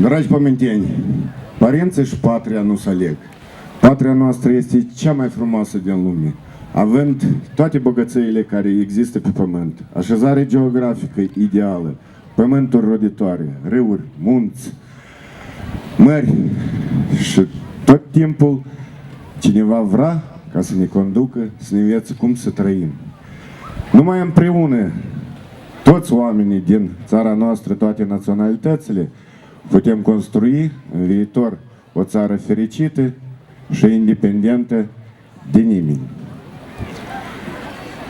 Dragi pământeni, părinții și patria nu se aleg. Patria noastră este cea mai frumoasă din lume, având toate bogățiile care există pe pământ, așezare geografică ideală, pământuri roditoare, râuri, munți, mări și tot timpul cineva vrea ca să ne conducă, să ne învețe cum să trăim. Numai împreună, toți oamenii din țara noastră, toate naționalitățile, putem construi în viitor o țară fericită și independentă de nimeni.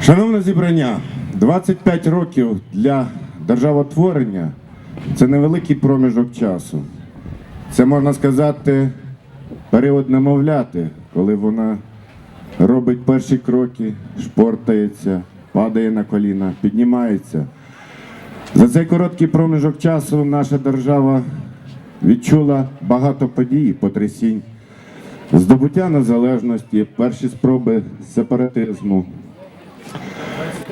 Шановна зібрання, 25 років для державотворення це невеликий проміжок часу. Це можна сказати період немовляти, коли вона робить перші кроки, шпортається, падає на коліна, піднімається. За цей короткий проміжок часу наша держава відчула багато подій, потрясінь, здобуття незалежності, перші спроби сепаратизму,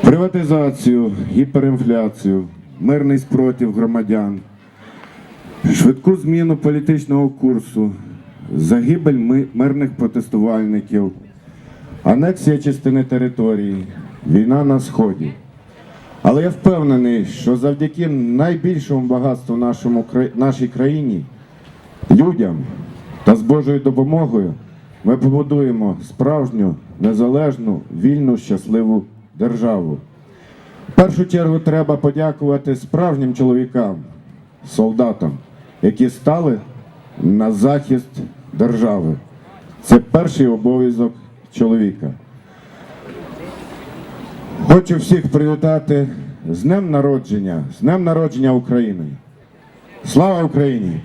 приватизацію, гіперінфляцію, мирний спротив громадян, швидку зміну політичного курсу, загибель мирних протестувальників, анексія частини території, війна на сході. Але я впевнений, що завдяки найбільшому багатству нашому, нашій країні, людям та з Божою допомогою ми побудуємо справжню, незалежну, вільну, щасливу державу. В першу чергу треба подякувати справжнім чоловікам, солдатам, які стали на захист держави. Це перший обов'язок чоловіка. Хочу всіх привітати з Днем народження, з Днем народження України. Слава Україні!